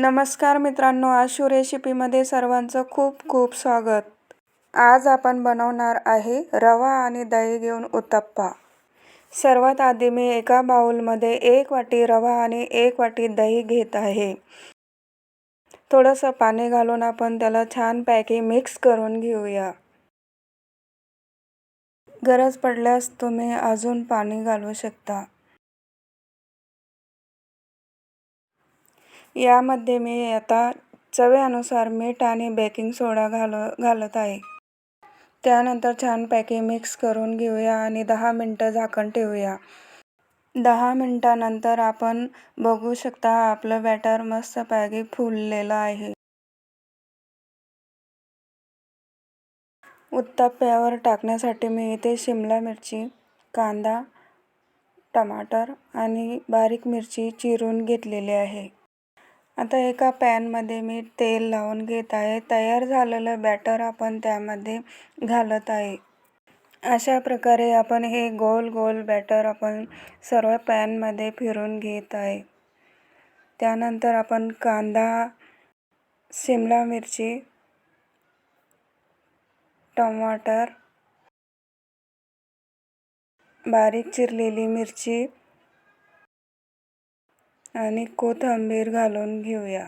नमस्कार मित्रांनो आशू रेसिपीमध्ये सर्वांचं खूप खूप स्वागत. आज आपण बनवणार आहे रवा आणि दही घेऊन उत्तप्पा. सर्वात आधी मी एका बाउलमध्ये एक वाटी रवा आणि एक वाटी दही घेत आहे. थोडंसं पाणी घालून आपण त्याला छानपैकी मिक्स करून घेऊया. गरज पडल्यास तुम्ही अजून पाणी घालू शकता. यामध्ये मी आता चवीनुसार मीठ आणि बेकिंग सोडा घाल घालत आहे. त्यानंतर छानपैकी मिक्स करून घेऊया आणि दहा मिनटं झाकण ठेवूया. दहा मिनटानंतर आपण बघू शकता आपलं बॅटर मस्तपैकी फुललेलं आहे. उत्तप्प्यावर टाकण्यासाठी मी इथे शिमला मिरची कांदा टमाटर आणि बारीक मिरची चिरून घेतलेली आहे. आता एका पॅनमध्ये मी तेल लावून घेत आहे. तयार झालेलं बॅटर आपण त्यामध्ये घालत आहे. अशा प्रकारे आपण हे गोल गोल बॅटर आपण सर्व पॅनमध्ये फिरून घेत आहे. त्यानंतर आपण कांदा शिमला मिरची टमाटर बारीक चिरलेली मिरची आणि कोथिंबीर घालून घेऊया.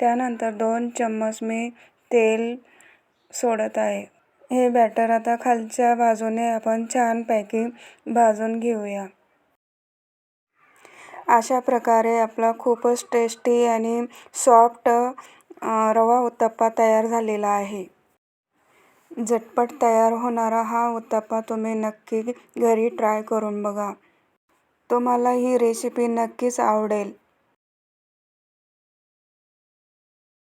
त्यानंतर दोन चम्मच मी तेल सोडत आहे. हे बॅटर आता खालच्या बाजूने आपण छानपैकी भाजून घेऊया. अशा प्रकारे आपला खूपच टेस्टी आणि सॉफ्ट रवा उत्तप्पा तयार झालेला आहे. झटपट तयार होणारा हा उत्तप्पा तुम्ही नक्की घरी ट्राय करून बघा. तुम्हाला ही रेसिपी नक्कीच आवडेल.